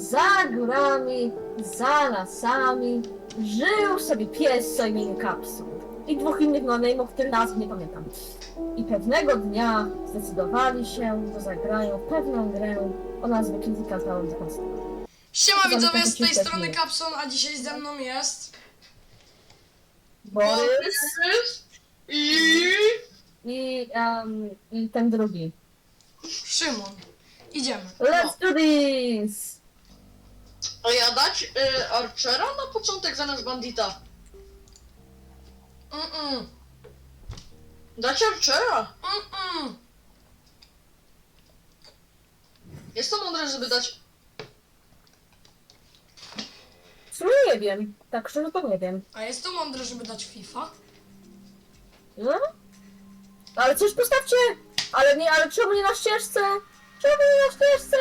za górami, za lasami żył sobie pies o imieniu Kapsuł i dwóch innych no-name'ów, których nazw nie pamiętam. I pewnego dnia zdecydowali się, że zagrają pewną grę o nazwie Klinika Cloud Siema widzowie, z tej strony. Kapson, a dzisiaj ze mną jest... Borys I... i, um, i ten drugi. Szymon. Idziemy. Let's do this! A ja dać y, Archera na początek zamiast Bandita. Mm-mm. Dać Archera. Mm-mm. Jest to mądre, żeby dać... W sumie nie wiem, tak szczerze to nie wiem. A jest to mądre, żeby dać FIFA? No? Ale coś postawcie! Ale nie, ale czemu nie na ścieżce? Czemu nie na ścieżce?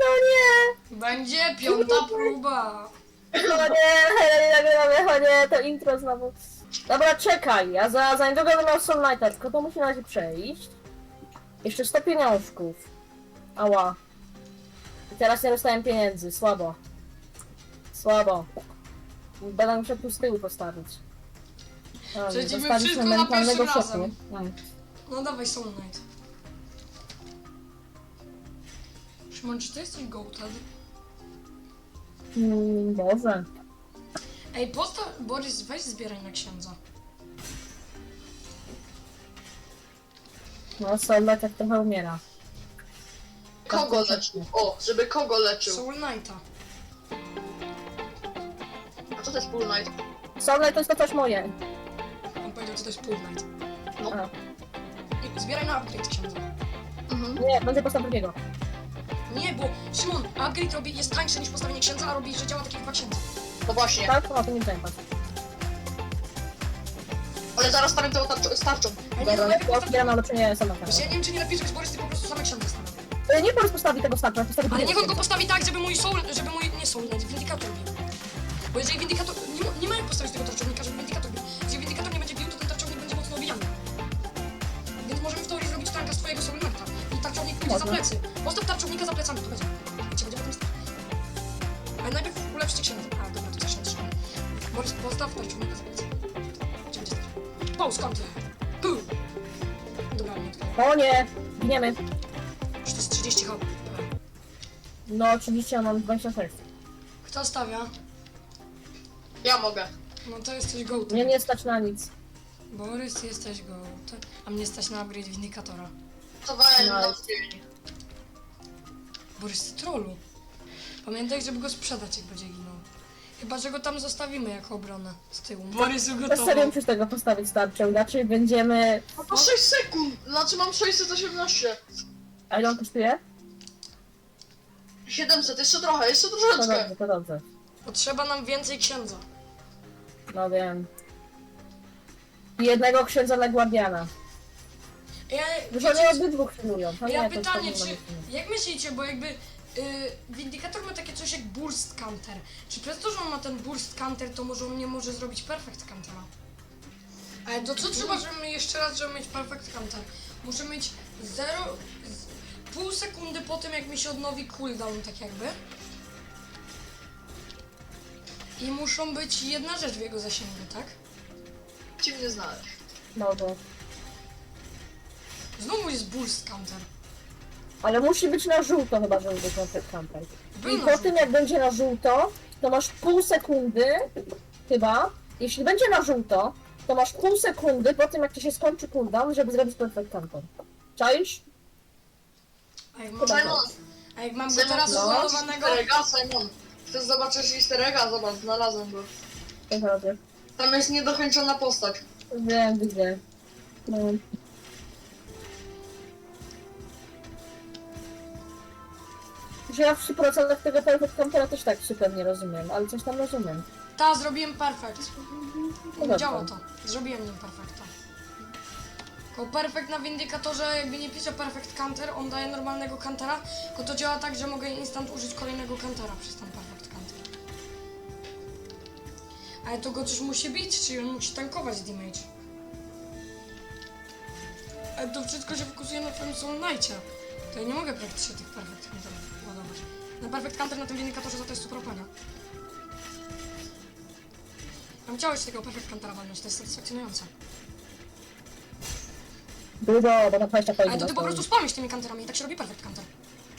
No nie! Będzie piąta próba. O nie, nie nagrywamy, o nie, to intro znowu. Dobra, czekaj, ja za, za niedługo będę miał Soul Knighta, tylko to musi na razie przejść. Jeszcze 100 pieniążków. Ała. I teraz nie dostałem pieniędzy, słabo. Słabo. Będę musiał tu z tyłu postawić. Przejdziemy wszystko na pierwszym razem. No dawaj Soul Knight. Szymon, czy ty jesteś gołted? Mm, Boże. Ej, postaw... Borys, weź zbieraj na księdza. No, Soul tak trochę umiera. Kogo leczył? O, żeby kogo leczył. Soul Knighta. A co to jest Full Night? Soul to jest to też moje. On powiedział, co to jest Pool Knight. No. A. I zbieraj na upgrade księdza. Mhm. Nie, będzie postaw drugiego. Nie, bo Szymon, upgrade robi, jest tańsze niż postawienie księdza, a robi, że działa tak jak dwa księdza. No właśnie. Tak? No, to nie wiem. Ale zaraz stawię to tarczą. starczą. A nie, no Dobra, lepiej to postawić... na ulepszenie sama Wiesz, ja nie wiem, czy nie lepiej, żebyś Borys ty po prostu same księdza stawiał. E, Nie Borys postawi tego starcza, postawi Ale niech on go postawi tak, żeby mój soul, żeby mój, nie soul, nawet Vindicator bił. Bo jeżeli Vindicator, nie, ma- nie mają postawić tego tarczownika, żeby Vindicator pójdzie za plecy. Postaw tarczownika za plecami, to będzie. Wiecie, będzie potem stać. Ale najpierw ulepszcie księdza. A, dobra, to księdza trzeba. Borys, postaw tarczownika za plecy. Gdzie będzie stać? Pauz, counter. Bum. Dobra, nie odkryję. O nie, gniemy. Już to jest 30 HP. Dobra. No oczywiście ja mam 26. Kto stawia? Ja mogę. No to jesteś gołtem. Mnie nie stać na nic. Borys, ty jesteś gołtem. A mnie stać na upgrade Windikatora. Chowałem Nice. na dzień. Borys, ty trollu. Pamiętaj, żeby go sprzedać, jak będzie ginął. Chyba, że go tam zostawimy jako obronę z tyłu. Borys To serio musisz tego postawić starczą, inaczej będziemy... No to 6 sekund. Znaczy mam 618. A ile on kosztuje? 700, jeszcze trochę, jeszcze To troszeczkę. dobrze, to dobrze. Potrzeba nam więcej księdza. No wiem. I jednego księdza na Ja, Już oni obydwu chwilują. To ja nie, to pytanie, czy... Jak myślicie, bo jakby... Yy, Windikator ma takie coś jak burst counter. Czy przez to, że on ma ten burst counter, to może on nie może zrobić perfect countera? Ale to co trzeba, żeby jeszcze raz, żeby mieć perfect counter? Muszę mieć 0... Pół sekundy po tym, jak mi się odnowi cooldown, tak jakby. I muszą być jedna rzecz w jego zasięgu, tak? Ci mnie znaleźć. Może. Znowu jest burst counter. Ale musi być na żółto chyba, żeby być na ten. Był I na po tym jak będzie na żółto, to masz pół sekundy, chyba. Jeśli będzie na żółto, to masz pół sekundy po tym jak ci się skończy cooldown, żeby zrobić perfect camper. Czaisz? A jak mam, Chyba Simon, a jak mam go Simon, teraz no. zbudowanego... easter egga, Simon. Chcesz zobaczyć easter egga? Zobacz, znalazłem go. Naprawdę. Tam jest niedokończona postać. Wiem, widzę. No. Że ja w 100% tego perfect campera też tak super nie rozumiem, ale coś tam rozumiem. Ta, zrobiłem perfekt. dobra. Działa to. Zrobiłem nim perfekta. Tylko perfekt na windykatorze, jakby nie pisze perfect counter, on daje normalnego countera, tylko to działa tak, że mogę instant użyć kolejnego countera przez ten perfect counter. Ale to go coś musi bić, czyli on musi tankować damage. Ale to wszystko się fokusuje na twoim Soul Knightie. To ja nie mogę praktycznie tych perfect counterów ładować. Na Perfect Counter na tym Vindicatorze za to jest super OP, nie? Ja bym chciał jeszcze tego Perfect Countera walnąć, to jest satysfakcjonujące. Dużo, bo na 20 Ale to ty po prostu spamisz tymi counterami i tak się robi Perfect Counter.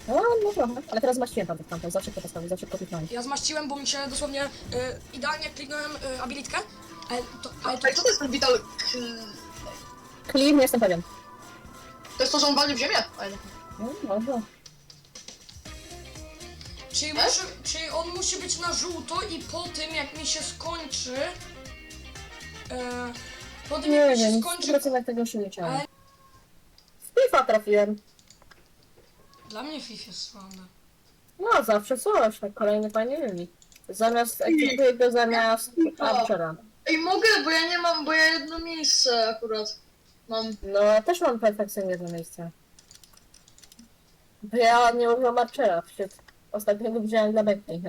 No, no trochę, ale teraz święta tych tamtych, zawsze to postawię, zawsze kopitnąłem. Ja zmaściłem, bo mi się dosłownie y, idealnie kliknąłem y, abilitkę, ale to, ale to, co to jest ten Vital... Clean, nie jestem pewien. To jest to, że on wali w ziemię? Ej, No, może. Czy, Tak? muszę, czy on musi być na żółto i po tym jak mi się skończy. E, po tym jak Nie mi się wiem, skończy. 100% tego już nie liczyłem. Ale W FIFA trafiłem. dla mnie FIFA jest sławne. No, zawsze coś, tak kolejny fajny wynik. Zamiast, ekwipuję go zamiast Archera. Ej, mogę, bo ja nie mam, bo ja jedno miejsce akurat mam. No, ja też mam perfekcyjnie jedno miejsce. Bo ja nie używam Archera, wśród ostatniego wziąłem dla Becky.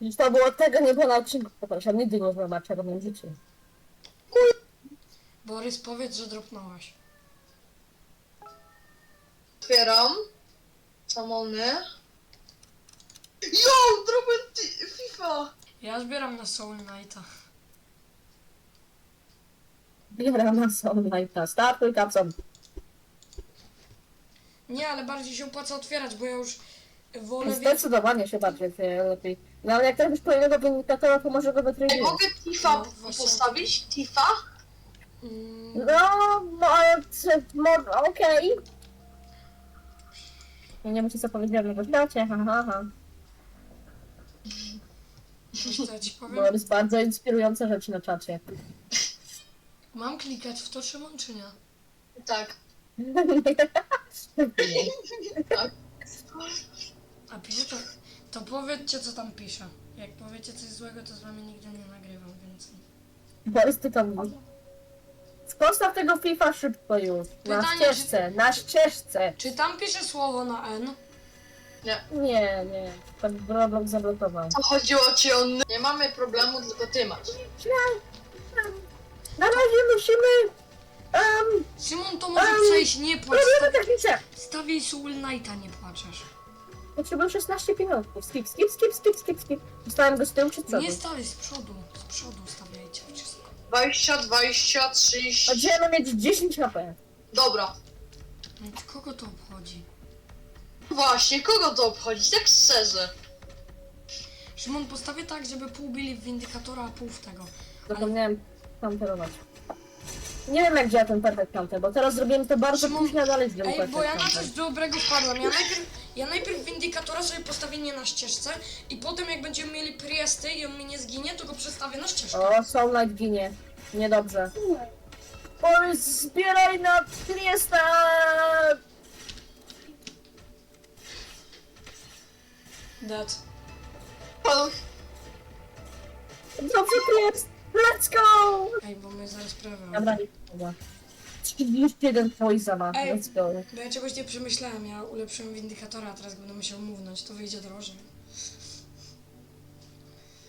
Widzisz, to było tego, nie było na odcinku, ja nigdy nie używam Archera w moim życiu. Borys, powiedz, że dropnąłeś. Otwieram. Samolny. Yo, dropłem ti- FIFA! Ja zbieram na Soul Knighta. Biorę na Soulmite'a, startuj kapsą. Nie, ale bardziej się opłaca otwierać, bo ja już wolę wiedzieć. Zdecydowanie się bardziej wie lepiej. No ale jak ktoś po jednego wynikatora, to może go Ej, wytrybić. mogę Tifa No, właśnie. postawić? Tifa? Mm, No, no ale czy, okej. Nie wiem, czy co powiedziałem na świecie, ha, ha, ha. wiesz co ja ci powiem? Bo jest bardzo inspirujące rzeczy na czacie. Mam klikać w to Szymon, czy nie? Tak. Tak. A pisze to. To powiedzcie, co tam pisze. Jak powiecie coś złego, to z wami nigdy nie nagrywam więcej. Borys, ty tam Postaw tego FIFA szybko już. Na Pytanie, ścieżce, na ścieżce. Czy tam pisze słowo na N? Nie, nie. Ten Roblox zablokował. To chodziło ci o... n- Nie mamy problemu, tylko ty masz. Na razie musimy... Um, Szymon, to może Em, przejść, nie płacz. robimy techniczne. Stawiaj Soul Knighta, nie płaczesz. Potrzebuję 16 pieniążków. Skip, skip, skip, skip, skip, skip. Dostałem go z tyłu czy przodu? Nie stawiaj z przodu, z przodu stawiajcie wszystko. 20, 20, 30... Będziemy mieć 10 HP. Dobra. No to kogo to obchodzi? Właśnie, kogo to obchodzi? Tak szczerze. Szymon, postawię tak, żeby pół bili w Windykatora, a pół w tego. Zapomniałem counterować. Nie wiem jak działa ten perfect counter, bo teraz zrobiłem to bardzo późno, ale dalej zrobiłem Ej, perfect bo ja na counter. coś dobrego wpadłem. Ja najpierw, ja najpierw Windykatora sobie postawię nie na ścieżce i potem jak będziemy mieli Priesty i on mi nie zginie, to go przestawię na ścieżkę. O, Soul Knight ginie. Niedobrze. Borys, zbieraj na Triesta! Dead. Halo? Dobrze, Triest! Let's go! Ej, bo my zaraz prawie. Dobra, nie pomogła. 31 poisa ma, Ej. let's go. Bo ja czegoś nie przemyślałem, ja ulepszyłem Windykatora, a teraz będę musiał mównąć, to wyjdzie drożej.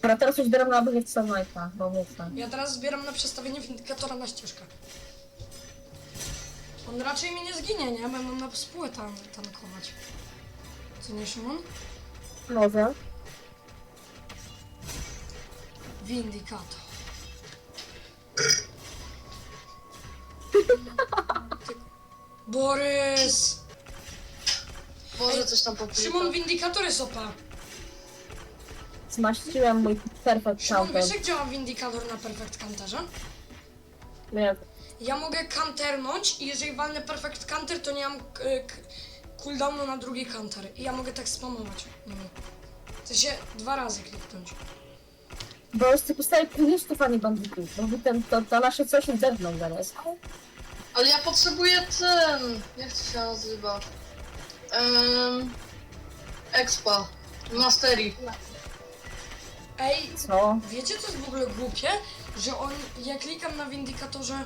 Dobra, teraz już zbieram na obiekt Soul Knighta, bo mówę. Ja teraz zbieram na przestawienie Windykatora na ścieżkę. On raczej mi nie zginie, nie? Będą na spółę tan tankować. Co nie, Szymon? Może. Windykator. Borys! Może coś tam Szymon, popływa. Windykator jest OP. Zmaściłem mój perfect Szymon, counter. wiesz jak działa Windykator na Perfect Counterze? Nie, Ja mogę counterność i jeżeli walnę Perfect Counter, to nie mam k- cooldownu na drugi counter. I ja mogę tak spamować nimi. W sensie dwa razy kliknąć. bo już ty postawię klientów, a nie bandytów. Bo ten, to, to nasze coś nie zerkną zaraz. Ale ja potrzebuję ten... Jak to się nazywa? Um, expa. Mastery. Ej, Co? wiecie co jest w ogóle głupie? Że on, ja klikam na Windykatorze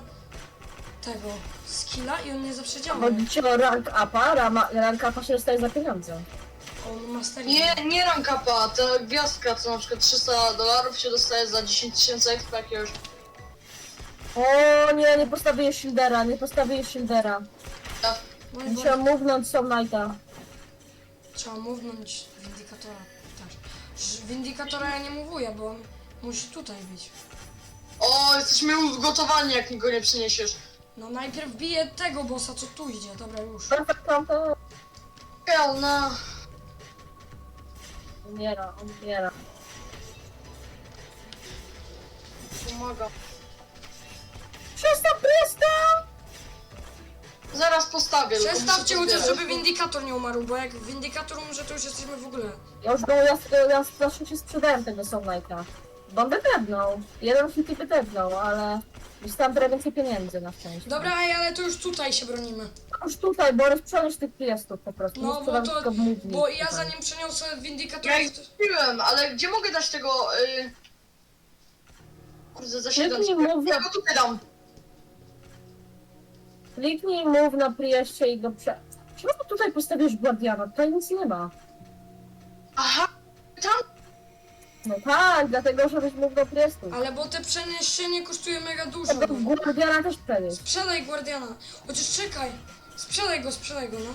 tego skilla i on nie zawsze działa. Chodzi o rank upa, rama, rank upa się dostaje za pieniądze. On. Nie, nie rank upa, ta gwiazdka, co na przykład 300 dolarów się dostaje za 10 tysięcy expa jakiegoś. O nie, nie postawię Shieldera, nie postawię Shieldera. No i Musiałam mównąć Soul Knighta. Trzeba mównąć Windikatora też. Ż- Windikatora ja nie mówię, bo on musi tutaj być. O, jesteśmy ugotowani, jak go nie przyniesiesz. No najpierw biję tego bossa, co tu idzie. Dobra, już. Pełna. umiera, umiera. Pomaga. Zaraz postawię. tylko Przestawcie muszę chociaż, pozbierać. żeby Windikator nie umarł, bo jak Windikator umrze, to już jesteśmy w ogóle. Ja już go, ja, ja strasznie się sprzedałem tego Soulknighta. Bo on by tepnął. Jeden hit by tepnął, ale dostałem trochę więcej pieniędzy na szczęście. Dobra, ej, ale to już tutaj się bronimy. Już tutaj, Borys, przenieś tych piestów po prostu. No, bo to, bo ja zanim przeniosę Windikator... Ja ich kupiłem, ale gdzie mogę dać tego... Y... Kurde, za 7 Kliknij mów Ja go tutaj dam. Kliknij mów na prieście i go prze... Czemu tutaj postawisz Guardiana? Tutaj nic nie ma. Aha. Tam? No tak, dlatego żebyś mógł do priestu. Ale bo te przeniesienie kosztuje mega dużo. Tego No. Guardiana też przenieść. Sprzedaj Guardiana. Chociaż czekaj. Sprzedaj go, sprzedaj go, no.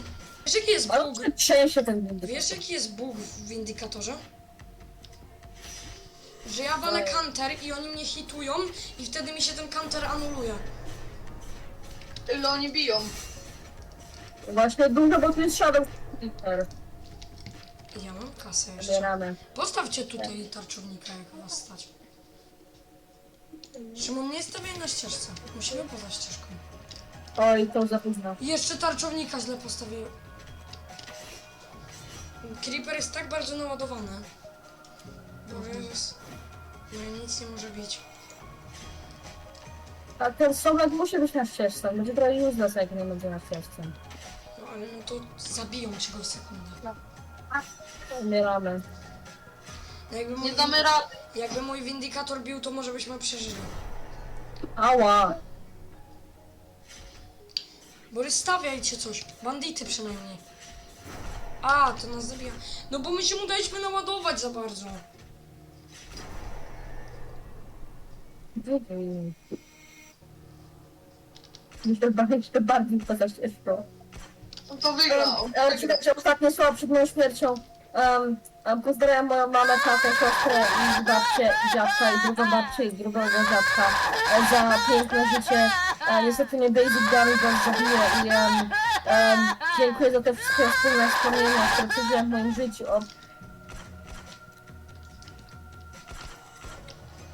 Wiesz jaki jest Ale bug? przeniesie ten windy. Wiesz jaki jest bug w Windikatorze? Że ja walę counter i oni mnie hitują i wtedy mi się ten counter anuluje. Ile oni biją? Właśnie dużo, bo tu jest Shadow. I Ja mam kasę jeszcze. Zbieramy. Postawcie tutaj tarczownika, jak was stać. Szymon, nie stawiaj na ścieżce. Musimy poza ścieżką. Oj, to za późno. I jeszcze tarczownika źle postawiłem. Creeper jest tak bardzo naładowany. Bo jest... No i nic nie może bić. A ten Soulknight musi być na ścieżce. Będzie trochę useless, jak nie będzie na ścieżce. No ale no to zabiją cię go w sekundę. Umieramy. No jakby mój, Nie damy rady. jakby mój windikator bił, to może byśmy przeżyli. Ała! Borys, stawiajcie coś. Bandity przynajmniej. A, to nas zabija. No bo my się mu daliśmy naładować za bardzo. Wyjmij. Myślę, że jeszcze bardziej poza ścieżką. No to wygrał. Ale ci że ostatnie słowa przed moją śmiercią. Um, um, pozdrawiam moją mamę, tatę, siostrę i babcię, i dziadka i drugą babcię i drugego dziadka e, za piękne życie. E, niestety mnie Basic Gun go zabije i um, um, dziękuję za te wszystkie wspólne wspomnienia, które przeżyłem w moim życiu. O...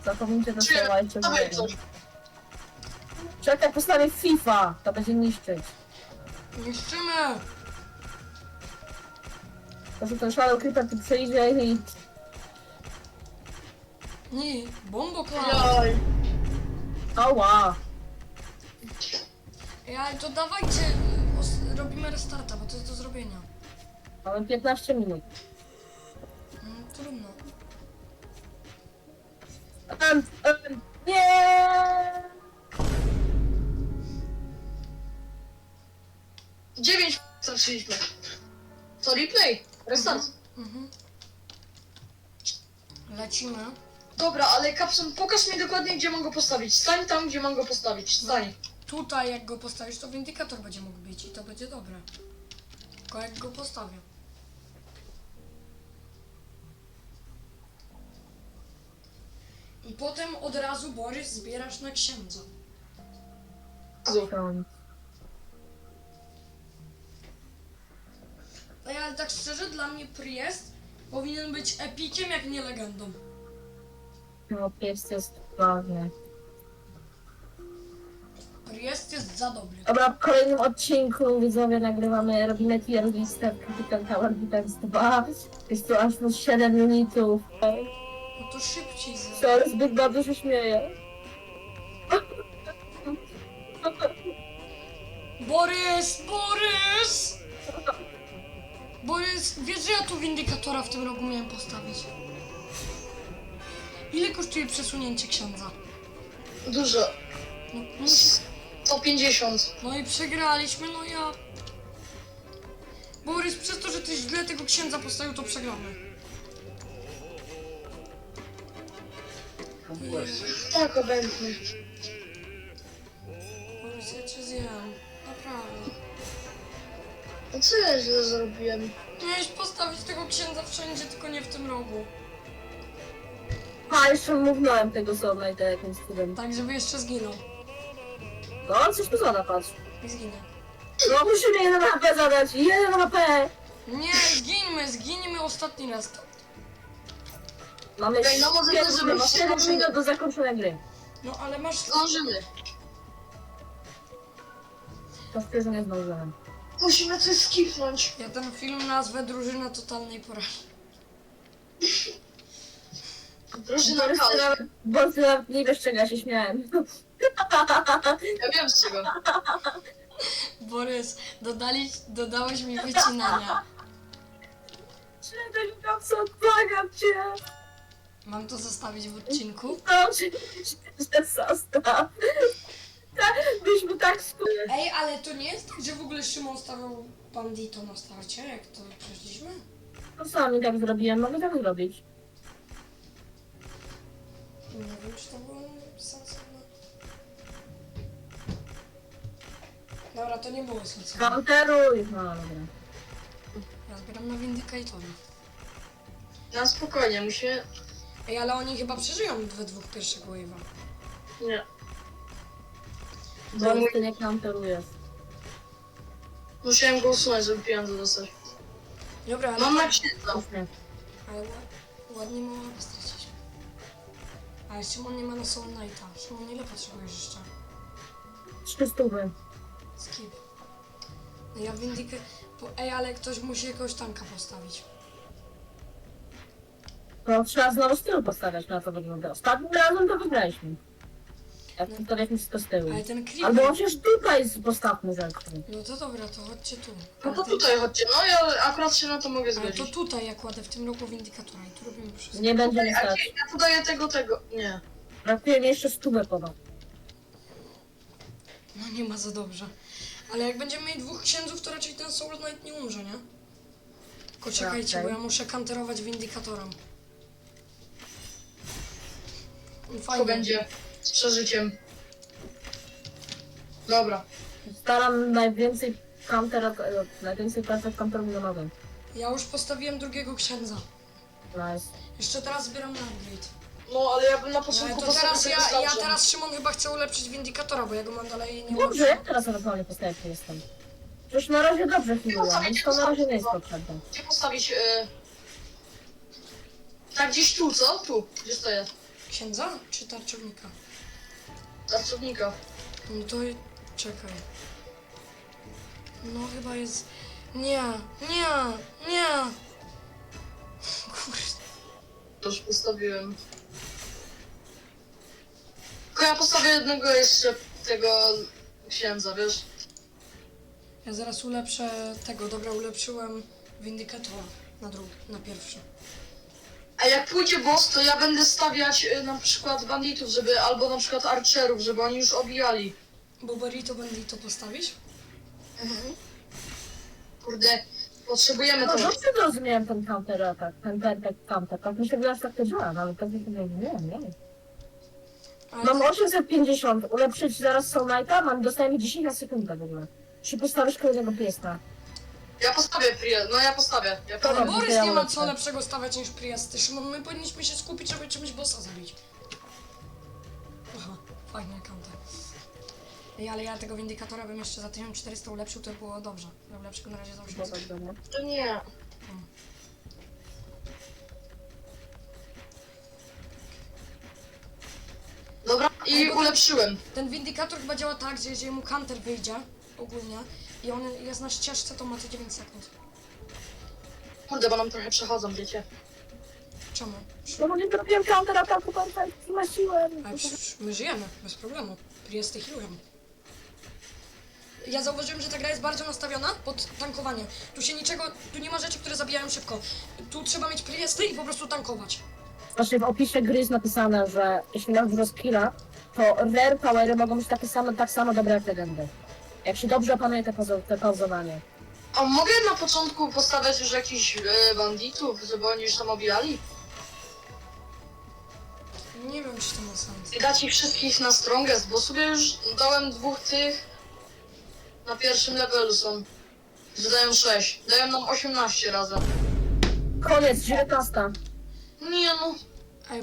Zapomnijcie to jeszcze Dawaj coś. Czekaj, postawię FIFA, to będzie niszczyć. Niszczymy! To, że ten Shadow Creeper tu przyjdzie i... Nie, bombo klan. Jaj. Ała! Ale to dawajcie, os- robimy restarta, bo to jest do zrobienia. Mamy 15 minut. Mm, trudno. Um, um, nie! 9 straciliśmy. Co, replay? Restart. Mhm. Lecimy. Dobra, ale Kapson, pokaż mi dokładnie, gdzie mam go postawić. Stań tam, gdzie mam go postawić. Stań. Tutaj jak go postawisz, to windykator będzie mógł bić i to będzie dobre. Tylko jak go postawię. I potem od razu Borys zbierasz na księdza. Front. Ej, ale tak szczerze, dla mnie Priest powinien być epikiem, jak nie legendą. No, pies jest ważny. Priest jest za dobry. Dobra, w kolejnym odcinku widzowie nagrywamy, robimy tier listę Capital Tower Defense 2. Jest to aż na 7 unitów. No to szybciej z... Sorry, zbyt bardzo się śmieję. Borys! Borys! Borys, wiesz, że ja tu windykatora w tym rogu miałem postawić? Ile kosztuje przesunięcie księdza? Dużo. No, no, 150. no i przegraliśmy, no ja... Borys, przez to, że ty źle tego księdza postawił, to przegramy. Tak, obędny. Borys, ja cię zjem. Naprawdę. No co ja źle zrobiłem? Miałeś postawić tego księdza wszędzie, tylko nie w tym rogu. A, jeszcze mówiłem tego Soul Knighta jakimś cudem. Tak, żeby jeszcze zginął. No, coś tu zada, patrz. I zginie. No, musimy jeden HP zadać, jeden HP! Nie, zgińmy, zgińmy ostatni raz. Mamy Ej, no może może siedem zdążymy. minut do zakończenia gry. No ale masz... Zdążymy. To w nie zdążyłem. Musimy coś skipnąć. Ja ten film nazwę Drużyna Totalnej Porażki. Drużyna Bo kal. nawet- Bo ty nawet nie wiesz czego ja się śmiałem. Ja wiem z czego. Borys, dodali, dodałeś mi wycinania. Cześć, co błagam cię! Mam to zostawić w odcinku? No, oczywiście, że zostaw. Tak, byśmy tak skupili. Ej, ale to nie jest tak, że w ogóle Szymon stawiał bandito na starcie, jak to przeszliśmy? To sami tak zrobiłem, mogę tak zrobić. Nie wiem, czy to było sensowne. Dobra, to nie było sensowne. Counteruj! No dobra. Ja zbieram na Vindicatora. Na spokojnie, musimy... Ej, ale oni chyba przeżyją we dwóch pierwszego wave'a. Nie. Bo ty nie counterujesz. Musiałem go usunąć, żeby pieniądze dostać. Dobra, ale, Mam na księdza. Ale ła- ładnie mało straciliśmy. Ale Szymon nie ma na Soul Knighta. Szymon, ile potrzebujesz jeszcze? Trzy stówy. Skip. No ja Vindica... Po... Ej, ale ktoś musi jakiegoś tanka postawić. To trzeba znowu styl postawiać na to wygląda. Ostatnim razem to wygraliśmy. Jak to jakimś z tyłu. Ale ten creeper... Albo chociaż tutaj z postawmy rzeczy. No to dobra, to chodźcie tu. No Ale to tutaj chodźcie, no ja akurat się na to mogę Ale to zgodzić. tutaj ja kładę w tym roku Vindicatora i tu robimy wszystko. Nie będzie mi Ja, stać. ja tu daję tego, tego. Nie. Brakuje mi jeszcze stówę podał. No nie ma za dobrze. Ale jak będziemy mieli dwóch księdzów, to raczej ten Soul Knight nie umrze, nie? Tylko czekajcie, Raczej. bo ja muszę kanterować Vindicatorem. To Fajnie. będzie z przeżyciem. Dobra. Staram najwięcej countera, e, najwięcej counterów na nowym. Ja już postawiłem drugiego księdza. Nice. Jeszcze teraz zbieram na upgrade. No ale ja bym na No, początku to postawił teraz sobie ja, ja starszą. teraz Szymon chyba chcę ulepszyć Vindicatora, bo ja go mam dalej nie Dobrze, jak ulepszyłem. teraz ewentualnie postawię jestem? Przecież na razie dobrze chwiluje, więc to na razie nie jest potrzebne. Gdzie postawić... Y... Tak gdzieś tu, co? Tu. Gdzie stoję? Księdza czy tarczownika? Pracownika. No to czekaj. No chyba jest. Nie, nie, nie! Kurde. To już postawiłem. Tylko ja postawię jednego jeszcze tego księdza, wiesz? Ja zaraz ulepszę tego, dobra, ulepszyłem Vindicatora na drugi, na pierwszy. A jak pójdzie boss, to ja będę stawiać y, na przykład banditów, żeby, albo na przykład archerów, żeby oni już obijali. Bo Barito Bandito postawić? Kurde, potrzebujemy No to. dobrze zrozumiałem ten counter attack, ten counter. Tak myślę, że aż tak to działa, ale pewnie nie, nie, nie. Ale Mam to- 850, ulepszyć zaraz Soul Knighta, mam, dostajemy 10 na sekundę w ogóle. Czy postawisz kolejnego pieska? Ja postawię Prię, no ja postawię. Ja postawię. Borys nie ma co lepszego stawiać niż Priesty. Szymon, my powinniśmy się skupić, żeby czymś bossa zabić. Aha, fajny counter. Ej, ale ja tego Vindicatora bym jeszcze za 1400 ulepszył, to by było dobrze. Ja ulepszę go na razie za 800. To nie. Dobra, i ulepszyłem. Ten Vindicator chyba działa tak, że jeżeli mu counter wyjdzie, ogólnie, i on jest na ścieżce, to ma co 9 sekund. Kurde, bo nam trochę przechodzą, wiecie. Czemu? No bo nie zrobiłem counter attacku, perfect, zmasiłem. Ale przecież my żyjemy, bez problemu. Priesty healują. Ja zauważyłem, że ta gra jest bardzo nastawiona pod tankowanie. Tu się niczego, tu nie ma rzeczy, które zabijają szybko. Tu trzeba mieć priesty i po prostu tankować. Właśnie w opisie gry jest napisane, że jeśli masz dużo skilla, to rare powery mogą być takie same, tak samo dobre jak legendy. Jak się dobrze opanuje te, pauzo- te pauzowanie. A mogę na początku postawiać już jakichś e, banditów, żeby oni już tam obijali? Nie wiem, czy to ma sens. I dać ich wszystkich na strongest, bo sobie już dałem dwóch tych na pierwszym levelu są. Zadają 6. Dają nam 18 razem. Koniec, 19. Nie no. Ej.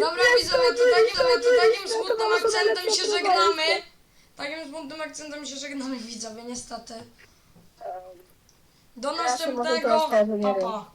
Dobra, widzowie, to takim, to, to takim smutnym akcentem się żegnamy. Takim smutnym akcentem się żegnamy, widzowie, niestety. Do Ja się może następnego. troszkę, że nie Pa, wiem. pa.